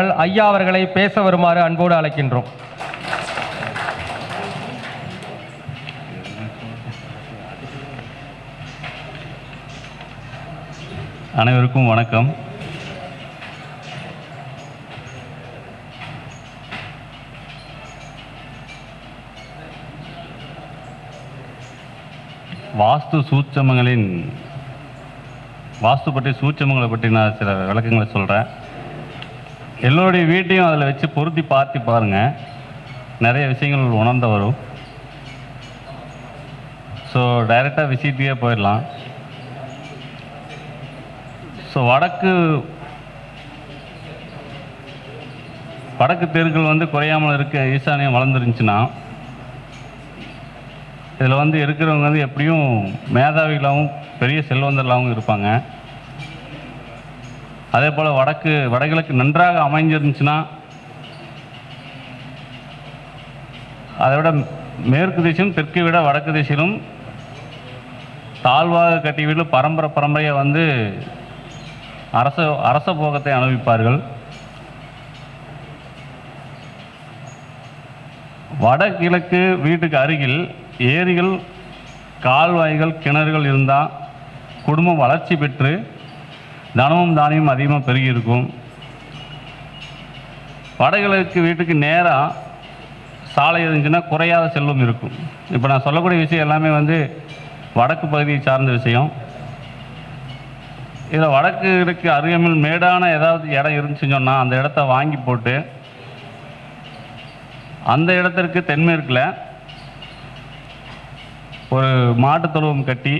ஐயா அவர்களை பேச வருமாறு அன்போடு அழைக்கின்றோம். அனைவருக்கும் வணக்கம். வாஸ்து சூட்சமங்களின் வாஸ்து பற்றி சூட்சமங்களை பற்றி நான் சில விளக்கங்களை சொல்கிறேன் எல்லோருடைய வீட்டையும் அதில் வச்சு பொருத்தி பார்த்து பாருங்கள் நிறைய விஷயங்கள் உணர்ந்த வரும். ஸோ டைரெக்டாக விசிட்டுக்கே போயிடலாம். ஸோ வடக்கு வடக்கு தெருக்கள் வந்து குறையாமல் இருக்க ஈசானியம் வளர்ந்துருந்துச்சுன்னா இதில் வந்து இருக்கிறவங்க வந்து எப்படியும் மேதாவிகளாகவும் பெரிய செல்வந்தர்களாகவும் இருப்பாங்க. அதே போல் வடக்கு வடகிழக்கு நன்றாக அமைஞ்சிருந்துச்சுன்னா அதை விட மேற்கு திசையும் தெற்கு விட வடக்கு திசையிலும் தாழ்வாக கட்டி வீடு பரம்பரை பரம்பரையாக வந்து அரச அரச போகத்தை அனுபவிப்பார்கள். வடகிழக்கு வீட்டுக்கு அருகில் ஏரிகள் கால்வாய்கள் கிணறுகள் இருந்தால் குடும்பம் வளர்ச்சி பெற்று தனமும் தானியமும் அதிகமாக பெருகி இருக்கும். வடகிழக்கு வீட்டுக்கு நேராக சாலை இருந்துச்சுன்னா குறையாத செல்வம் இருக்கும். இப்போ நான் சொல்லக்கூடிய விஷயம் எல்லாமே வந்து வடக்கு பகுதியை சார்ந்த விஷயம். இதில் வடக்கு இருக்கு அருகாமையில் மேடான ஏதாவது இடம் இருந்துச்சுன்னு சொன்னால் அந்த இடத்த வாங்கி போட்டு அந்த இடத்திற்கு தென்மேற்கில் ஒரு மாட்டுத் தொழுவம் கட்டி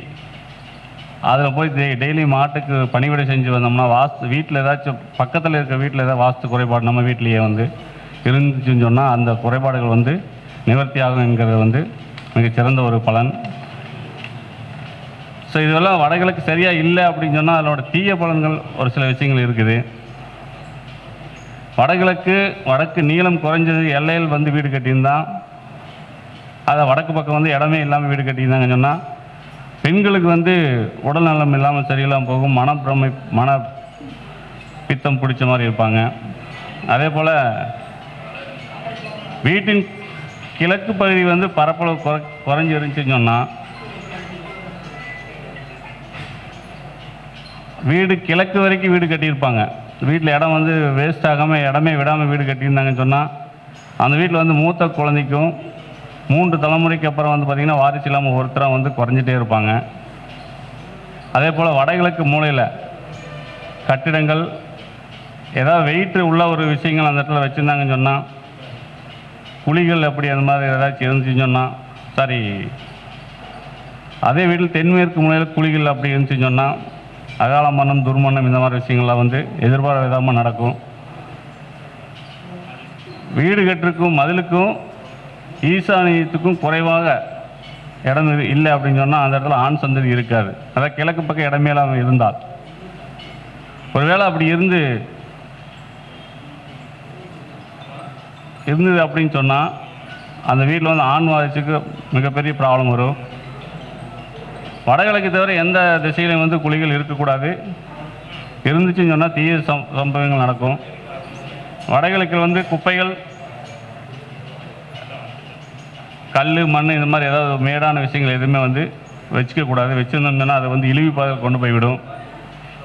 அதில் போய் டெய் டெய்லி மாட்டுக்கு பணிவிடை செஞ்சு வந்தோம்னா வாஸ்து வீட்டில் ஏதாச்சும் பக்கத்தில் இருக்க வீட்டில் ஏதாவது வாஸ்து குறைபாடு நம்ம வீட்டிலேயே வந்து இருந்துச்சுன்னு சொன்னால் அந்த குறைபாடுகள் வந்து நிவர்த்தியாகும் என்கிறது வந்து மிகச்சிறந்த ஒரு பலன். ஸோ இதெல்லாம் வடகிழக்கு சரியாக இல்லை அப்படின்னு சொன்னால் அதனோட தீய பலன்கள் ஒரு சில விஷயங்கள் இருக்குது. வடகிழக்கு வடக்கு நீளம் குறைஞ்சது எல்லையில் வந்து வீடு கட்டியிருந்தான் அதை வடக்கு பக்கம் வந்து இடமே இல்லாமல் வீடு கட்டியிருந்தாங்கன்னு சொன்னால் பெண்களுக்கு வந்து உடல் நலம் இல்லாமல் சரியில்லாமல் போகும் மனப்பிரமை மன பித்தம் பிடிச்ச மாதிரி இருப்பாங்க. அதே போல் வீட்டின் கிழக்கு பகுதி வந்து பரப்பளவு குறை குறைஞ்சி இருந்துச்சுன்னு சொன்னால் வீடு கிழக்கு வரைக்கும் வீடு கட்டியிருப்பாங்க. வீட்டில் இடம் வந்து வேஸ்ட் ஆகாமல் இடமே விடாமல் வீடு கட்டியிருந்தாங்கன்னு சொன்னால் அந்த வீட்டில் வந்து மூத்த குழந்தைக்கும் மூன்று தலைமுறைக்கு அப்புறம் வந்து பார்த்திங்கன்னா வாரிசு இல்லாமல் ஒருத்தராக வந்து குறைஞ்சிட்டே இருப்பாங்க. அதே போல் வடகிழக்கு மூலையில் கட்டிடங்கள் ஏதாவது வெயிட் உள்ள ஒரு விஷயங்கள் அந்த இடத்துல வச்சுருந்தாங்கன்னு சொன்னால் குழிகள் அப்படி அந்த மாதிரி ஏதாச்சும் இருந்துச்சுன்னு சொன்னால் சாரி அதே வீட்டில் தென்மேற்கு மூலையில் குழிகள் அப்படி இருந்துச்சுன்னு சொன்னால் அகால மன்னம் துர்மன்னம் இந்த மாதிரி விஷயங்கள்லாம் வந்து எதிர்பார விதமாக நடக்கும். வீடு கட்டுறக்கும் மதிலுக்கும் ஈசானியத்துக்கும் குறைவாக இடம் இல்லை அப்படின்னு சொன்னால் அந்த இடத்துல ஆண் சந்ததி இருக்காது. அதாவது கிழக்கு பக்கம் இடமேலாம் இருந்தால். ஒருவேளை அப்படி இருந்து இருந்தது அப்படின்னு சொன்னால் அந்த வீட்டில் வந்து ஆண் வாரிசுக்கு மிகப்பெரிய ப்ராப்ளம் வரும். வடகிழக்கு தவிர எந்த திசையிலையும் வந்து குழிகள் இருக்கக்கூடாது. இருந்துச்சுன்னு சொன்னால் தீய சம் சம்பவங்கள் நடக்கும். வடகிழக்கில் வந்து குப்பைகள் கல் மண் இந்த மாதிரி ஏதாவது மேடான விஷயங்கள் எதுவுமே வந்து வச்சுக்கக்கூடாது வச்சுருந்தோம்னா அதை வந்து இழிவு பாதை கொண்டு போய்விடும்.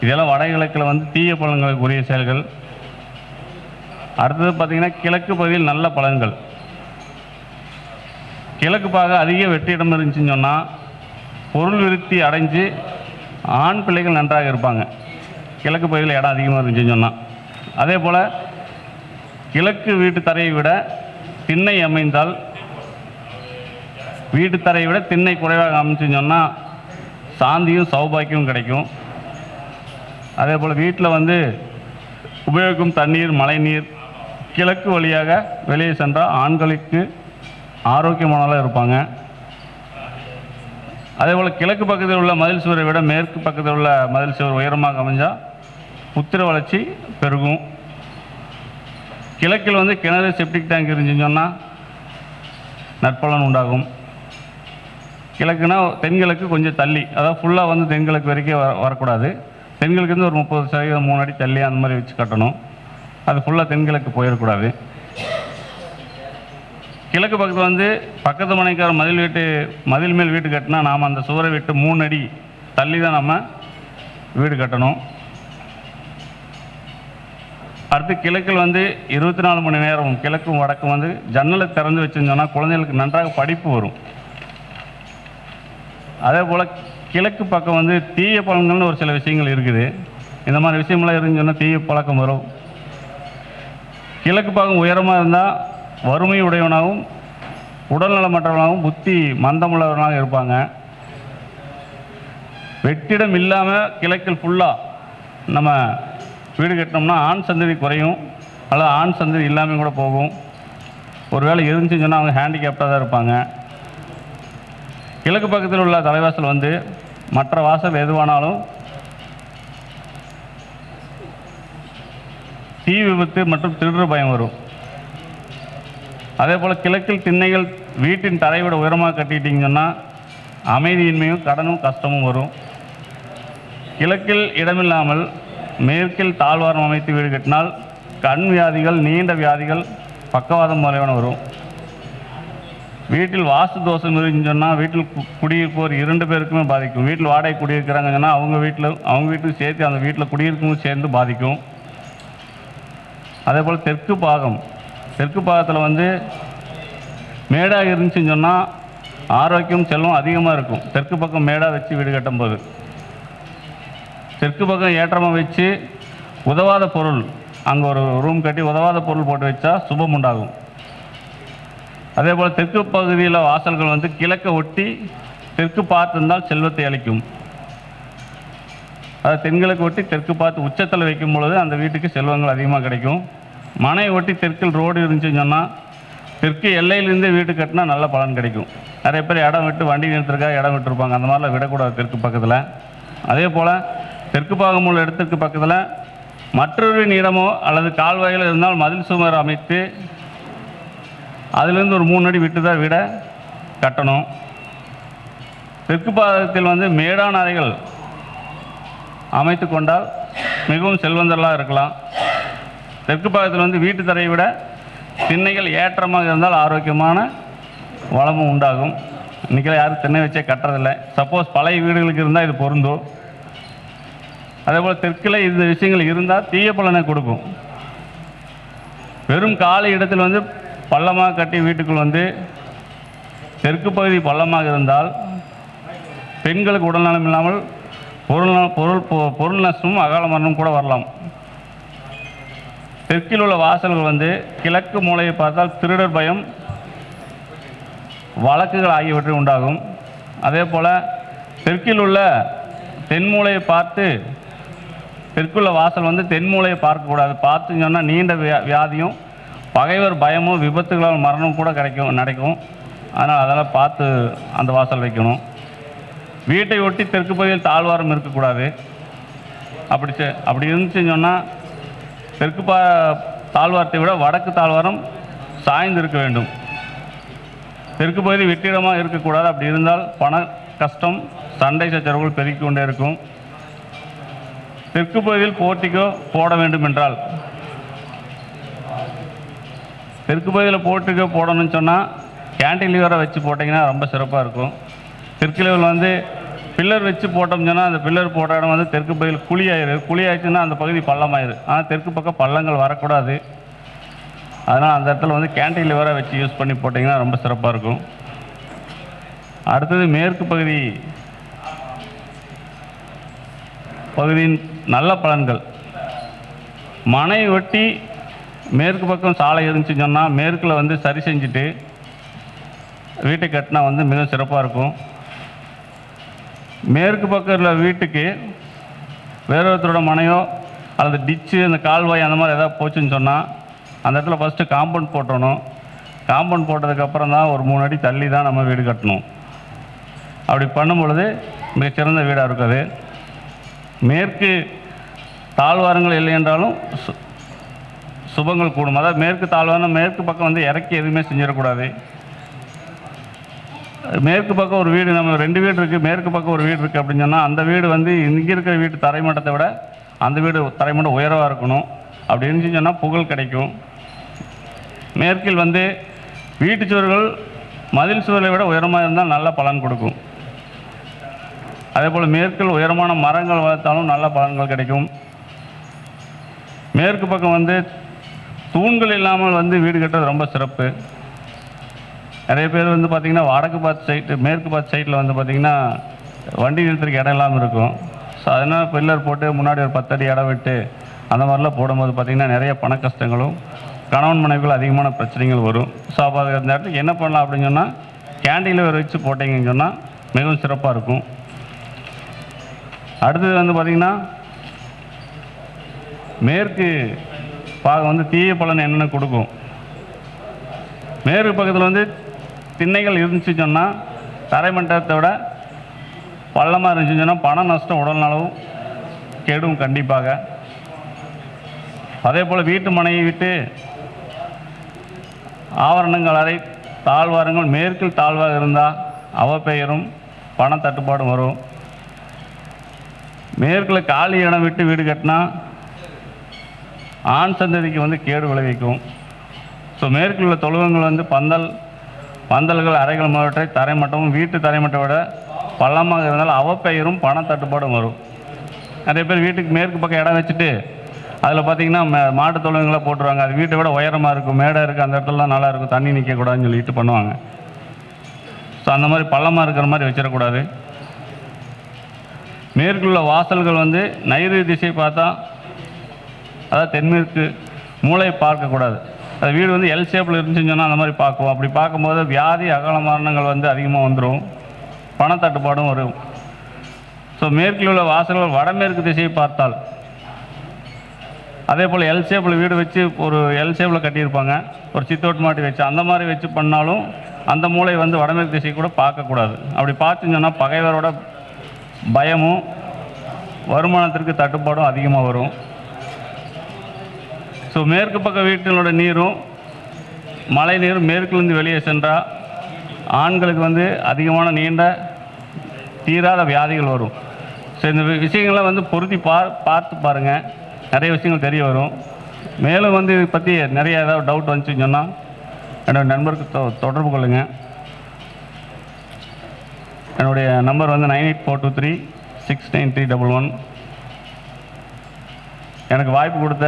இதெல்லாம் வடகிழக்கில் வந்து தீய பழங்களுக்குரிய செயல்கள். அடுத்தது பார்த்திங்கன்னா கிழக்கு பகுதியில் நல்ல பலன்கள் கிழக்கு பாக அதிக வெற்றிடம் இருந்துச்சுன்னு சொன்னால் பொருள் விருத்தி அடைஞ்சு ஆண் பிள்ளைகள் நன்றாக இருப்பாங்க. கிழக்கு பகுதியில் இடம் அதிகமாக இருந்துச்சுன்னு சொன்னால் அதே போல் கிழக்கு வீட்டு தரையை விட திண்ணை அமைந்தால் வீட்டு தரையை விட திண்ணை குறைவாக அமைச்சுன்னு சொன்னால் சாந்தியும் சௌபாக்கியமும் கிடைக்கும். அதே போல் வீட்டில் வந்து உபயோகிக்கும் தண்ணீர் மழைநீர் கிழக்கு வழியாக வெளியே சென்றால் ஆண்களுக்கு ஆரோக்கியமானதாக இருப்பாங்க. அதே போல் கிழக்கு பக்கத்தில் உள்ள மதில் சுவரை விட மேற்கு பக்கத்தில் உள்ள மதில் சுவர் உயரமாக அமைஞ்சால் புத்திர வளர்ச்சி பெருகும். கிழக்கில் வந்து கிணறு செப்டிக் டேங்க் இருந்துச்சுன்னு சொன்னால் நற்பலன் உண்டாகும். கிழக்குனா தென்கிழக்கு கொஞ்சம் தள்ளி. அதாவது ஃபுல்லாக வந்து தென்கிழக்கு வரைக்கும் வர வரக்கூடாது. தென்கிழக்கு வந்து ஒரு முப்பது சதவீதம் மூணு அடி தள்ளி அந்த மாதிரி வச்சு கட்டணும். அது ஃபுல்லாக தென்கிழக்கு போயிடக்கூடாது. கிழக்கு பக்கத்தில் வந்து பக்கத்து மனைக்கார மதில் வீட்டு மதில் மேல் வீடு கட்டினா நாம் அந்த சுவரை விட்டு மூணு அடி தள்ளி தான் நம்ம வீடு கட்டணும். அடுத்து கிழக்கில் வந்து இருபத்தி நாலு மணி நேரம் கிழக்கும் வடக்கும் வந்து ஜன்னலை திறந்து வச்சுருந்தோன்னா குழந்தைகளுக்கு நன்றாக படிப்பு வரும். அதே போல் கிழக்கு பக்கம் வந்து தீய பழங்கள்னு ஒரு சில விஷயங்கள் இருக்குது. இந்த மாதிரி விஷயமெல்லாம் இருந்துச்சுன்னா தீய பழக்கம் வரும். கிழக்கு பக்கம் உயரமாக இருந்தால் வறுமை உடையவனாகவும் உடல்நலமற்றவனாகவும் புத்தி மந்தமுள்ளவனாகவும் இருப்பாங்க. வெற்றிடம் இல்லாமல் கிழக்கில் ஃபுல்லாக நம்ம வீடு கட்டினோம்னா ஆண் சந்ததி குறையும். அல்லது ஆண் சந்ததி இல்லாமல் கூட போகும். ஒருவேளை இருந்துச்சுன்னு சொன்னால் அவங்க ஹேண்டிகேப்டாக தான் இருப்பாங்க. கிழக்கு பக்கத்தில் உள்ள தலைவாசல் வந்து மற்ற வாசல் எதுவானாலும் தீ விபத்து மற்றும் திருடு பயம் வரும். அதே போல் கிழக்கில் திண்ணைகள் வீட்டின் தரையோட உயரமாக கட்டிட்டிங்கன்னா அமைதியின்மையும் கடனும் கஷ்டமும் வரும். கிழக்கில் இடமில்லாமல் மேற்கில் தாழ்வாரம் அமைத்து வீடு கட்டினால் கண் வியாதிகள் நீண்ட வியாதிகள் பக்கவாதம் முதலியவன வரும். வீட்டில் வாஸ்து தோஷம் இருந்துச்சுன்னு சொன்னால் வீட்டில் குடியிருப்போர் இரண்டு பேருக்குமே பாதிக்கும். வீட்டில் வாடகை குடியிருக்கிறாங்கன்னா அவங்க வீட்டில் அவங்க வீட்டுக்கு சேர்த்து அந்த வீட்டில் குடியிருக்கும் சேர்ந்து பாதிக்கும். அதே போல் தெற்கு பாகம். தெற்கு பாகத்தில் வந்து மேடாக இருந்துச்சுன்னு சொன்னால் ஆரோக்கியம் செல்வம் அதிகமாக இருக்கும். தெற்கு பக்கம் மேடாக வச்சு வீடு கட்டும்போது. தெற்கு பக்கம் ஏற்றமாக வச்சு உதவாத பொருள். அங்கே ஒரு ரூம் கட்டி உதவாத பொருள் போட்டு வச்சா சுபம் உண்டாகும். அதே போல் தெற்கு பகுதியில் வாசல்கள் வந்து கிழக்க ஒட்டி தெற்கு பார்த்திருந்தால் செல்வத்தை அளிக்கும். அதை தென்கிழக்கு ஒட்டி தெற்கு பார்த்து உச்சத்தில் வைக்கும் பொழுது அந்த வீட்டுக்கு செல்வங்கள் அதிகமாக கிடைக்கும். மனை ஒட்டி தெற்கில் ரோடு இருந்துச்சுன்னு சொன்னால் தெற்கு எல்லையிலேருந்தே வீடு கட்டினா நல்ல பலன் கிடைக்கும். நிறைய பேர் இடம் விட்டு வண்டி நிறுத்துறதுக்காக இடம் விட்டுருப்பாங்க. அந்த மாதிரிலாம் விடக்கூடாது தெற்கு பக்கத்தில். அதே போல் தெற்கு பாகம் உள்ள இடத்திற்கு பக்கத்தில் மற்றொரு நீளமோ அல்லது கால்வாயில் இருந்தால் மதில் சுவர் அமைத்து அதுலேருந்து ஒரு மூணு அடி விட்டு தான் வீடை கட்டணும். தெற்கு பாகத்தில் வந்து மேடான அறைகள் அமைத்து கொண்டால் மிகவும் செல்வந்தர்களாக இருக்கலாம். தெற்கு பாகத்தில் வந்து வீட்டு தரையை விட திண்ணைகள் ஏற்றமாக இருந்தால் ஆரோக்கியமான வளமும் உண்டாகும். இன்றைக்கெல்லாம் யாரும் திண்ணை வச்சே கட்டுறதில்லை. சப்போஸ் பழைய வீடுகளுக்கு இருந்தால் இது பொருந்தும் அதே போல் தெற்கில் இந்த விஷயங்கள் இருந்தால் தீய பலனை கொடுக்கும். வெறும் காலி இடத்தில் வந்து பள்ளமாக கட்டி வீட்டுக்குள் வந்து தெற்கு பகுதி பள்ளமாக இருந்தால் பெண்களுக்கு உடல்நலம் இல்லாமல் பொருள் ந- பொருள் பொ- பொருள் நஷ்டமும் அகால மரணம் கூட வரலாம். தெற்கில் உள்ள வாசல்கள் வந்து கிழக்கு மூலையை பார்த்தால் திருடர் பயம் வழக்குகள் ஆகியவற்றை உண்டாகும். அதே போல் தெற்கில் உள்ள தென்மூலையை பார்த்து தெற்குள்ள வாசல் வந்து தென்மூலையை பார்க்கக்கூடாது. பார்த்து சொன்னால் நீண்ட வியா வியாதியும் பகைவர் பயமும் விபத்துகளால் மரணம் கூட கிடைக்கும் நடக்கும். அதனால் அதெல்லாம் பார்த்து அந்த வாசல் வைக்கணும். வீட்டை ஒட்டி தெற்கு பகுதியில் தாழ்வாரம் இருக்கக்கூடாது. அப்படி செ- அப்படி இருந்துச்சுன்னு சொன்னால் தெற்கு பா தாழ்வாரத்தை விட வடக்கு தாழ்வாரம் சாய்ந்து இருக்க வேண்டும். தெற்கு பகுதி வெற்றிடமாக இருக்கக்கூடாது. அப்படி இருந்தால் பண கஷ்டம் சண்டை சச்சரவுகள் பெருகிக் கொண்டே இருக்கும். தெற்கு பகுதியில் போட்டிக்கோ போட வேண்டும் என்றால் தெற்கு பகுதியில் போட்டுக்க போடணும்னு சொன்னால் கேன்டிலீவரை வச்சு போட்டிங்கன்னா ரொம்ப சிறப்பாக இருக்கும். தெற்கு லெவல் வந்து பில்லர் வச்சு போட்டோம்னு சொன்னால் அந்த பில்லர் போட்ட இடம் வந்து தெற்கு பகுதியில் குழி ஆயிரு. குழி ஆயிடுச்சுன்னா அந்த பகுதி பள்ளமாயிரு. ஆனால் தெற்கு பக்கம் பள்ளங்கள் வரக்கூடாது. அதனால் அந்த இடத்துல வந்து கேன்டிலீவரை வச்சு யூஸ் பண்ணி போட்டிங்கன்னா ரொம்ப சிறப்பாக இருக்கும். அடுத்தது மேற்கு பகுதி பகுதியின் நல்ல பலன்கள். மனை ஒட்டி மேற்கு பக்கம் சாலை இருந்துச்சுன்னு சொன்னால் மேற்கில் வந்து சரி செஞ்சுட்டு வீட்டை கட்டினா வந்து மிக சிறப்பாக இருக்கும். மேற்கு பக்கம் உள்ள வீட்டுக்கு வேற ஒருத்தரோட மனையோ அல்லது டிச்சு அந்த கால்வாய் அந்த மாதிரி எதாவது போச்சுன்னு சொன்னால் அந்த இடத்துல ஃபஸ்ட்டு காம்பவுண்ட் போட்டணும். காம்பவுண்ட் போட்டதுக்கப்புறம் தான் ஒரு மூணு அடி தள்ளி தான் நம்ம வீடு கட்டணும். அப்படி பண்ணும் பொழுது மிகச்சிறந்த வீடாக இருக்குது மேற்கு தாழ்வாரங்கள் இல்லை என்றாலும் சு- சுபங்கள் கூடும். அதாவது மேற்கு தாழ்வான மேற்கு பக்கம் வந்து இறக்கி எதுவுமே செஞ்சிடக்கூடாது. மேற்கு பக்கம் ஒரு வீடு நம்ம ரெண்டு வீடு இருக்குது மேற்கு பக்கம் ஒரு வீடு இருக்குது அப்படின்னு சொன்னால் அந்த வீடு வந்து இங்கே இருக்கிற வீட்டு தரைமட்டத்தை விட அந்த வீடு தரைமட்டம் உயரவாக இருக்கணும் அப்படின்னு சொன்னால் புகழ் கிடைக்கும். மேற்கில் வந்து வீட்டு சுவர்கள் மதில் சுவரை விட உயரமாக இருந்தால் நல்ல பலன் கொடுக்கும். அதே போல் மேற்கில் உயரமான மரங்கள் வளர்த்தாலும் நல்ல பலன்கள் கிடைக்கும். மேற்கு பக்கம் வந்து தூண்கள் இல்லாமல் வந்து வீடு கட்டுறது ரொம்ப சிறப்பு. நிறைய பேர் வந்து பார்த்திங்கன்னா வடக்கு பார்த்து சைட்டு மேற்கு பார்த்து சைட்டில் வந்து பார்த்திங்கன்னா வண்டி நிறுத்துறதுக்கு இடம் இல்லாமல் இருக்கும். ஸோ அதனால் பில்லர் போட்டு முன்னாடி ஒரு பத்தடி இடம் விட்டு அந்த மாதிரிலாம் போடும்போது பார்த்திங்கன்னா நிறைய பண கஷ்டங்களும் கணவன் மனைவிகள் அதிகமான பிரச்சனைகள் வரும். ஸோ அப்போ அது அந்த இடத்துக்கு என்ன பண்ணலாம் அப்படின்னு சொன்னால் கேண்டீனில் வச்சு போட்டிங்கன்னு சொன்னால் மிகவும் சிறப்பாக இருக்கும். அடுத்தது வந்து பார்த்திங்கன்னா மேற்கு வந்து தீய பலன் என்னென்ன கொடுக்கும்? மேற்கு பக்கத்தில் வந்து திண்ணைகள் இருந்துச்சு சொன்னால் தரைமண்டலத்தை விட பள்ளமாக இருந்துச்சு சொன்னால் பண நஷ்டம் உடல் நலவும் கெடும் கண்டிப்பாக. அதே போல் வீட்டு மனையை விட்டு ஆவரணங்கள் அறை தாழ்வாரங்கள் மேற்கில் தாழ்வாக இருந்தால் அவ பெயரும் பண தட்டுப்பாடும் வரும். மேற்கில் காலி இடம் விட்டு வீடு கட்டினா ஆண் சந்ததிக்கு வந்து கேடு விளைவிக்கும். ஸோ மேற்கில் உள்ள தொழுவங்கள் வந்து பந்தல் பந்தல்கள் அறைகள் முதலவற்றை தரைமட்டமும் வீட்டு தரைமட்டை விட பள்ளமாக இருந்தால் அவப்பெயரும் பண தட்டுப்பாடும் வரும். நிறைய பேர் வீட்டுக்கு மேற்கு பக்கம் இடம் வச்சுட்டு அதில் பார்த்தீங்கன்னா மே- மாட்டு தொழுவங்களை போட்டுருவாங்க. அது வீட்டை விட உயரமாக இருக்கும். மேடை இருக்குது அந்த இடத்துலலாம் நல்லா இருக்கும். தண்ணி நிற்கக்கூடாதுன்னு சொல்லிட்டு பண்ணுவாங்க. ஸோ அந்த மாதிரி பள்ளமாக இருக்கிற மாதிரி வச்சிடக்கூடாது. மேற்குள்ள வாசல்கள் வந்து நைரு திசை பார்த்தா அதாவது தென்மேற்கு மூளை பார்க்கக்கூடாது. அது வீடு வந்து எல் ஷேப்பில் இருந்துச்சுன்னு சொன்னால் அந்த மாதிரி பார்க்குவோம். அப்படி பார்க்கும்போது வியாதி அகல மரணங்கள் வந்து அதிகமாக வந்துடும் பணத்தட்டுப்பாடும் வரும். ஸோ மேற்கில் உள்ள வாசல்கள் வடமேற்கு திசையை பார்த்தால் அதே போல் எல் ஷேப்பில் வீடு வச்சு ஒரு எல் ஷேப்பில் கட்டியிருப்பாங்க. ஒரு சித்தோட்டு மாட்டி வச்சு அந்த மாதிரி வச்சு பண்ணாலும் அந்த மூளை வந்து வடமேற்கு திசை கூட பார்க்கக்கூடாது. அப்படி பார்த்துன்னு சொன்னால் பகைவரோட பயமும் வருமானத்திற்கு தட்டுப்பாடும் அதிகமாக வரும். ஸோ மேற்கு பக்க வீட்டினோட நீரும் மழை நீரும் மேற்குலேருந்து வெளியே சென்றால் ஆண்களுக்கு வந்து அதிகமான நீண்ட தீராத வியாதிகள் வரும். ஸோ இந்த விஷயங்களை வந்து பொருத்தி பா பார்த்து பாருங்கள் நிறைய விஷயங்கள் தெரிய வரும். மேலும் வந்து இதை பற்றி நிறைய ஏதாவது டவுட் வந்துச்சுன்னு சொன்னால் என்னோட நண்பருக்கு தொ- தொடர்பு கொள்ளுங்கள் என்னுடைய நம்பர் வந்து nine eight four two three six nine three double one எனக்கு வாய்ப்பு கொடுத்த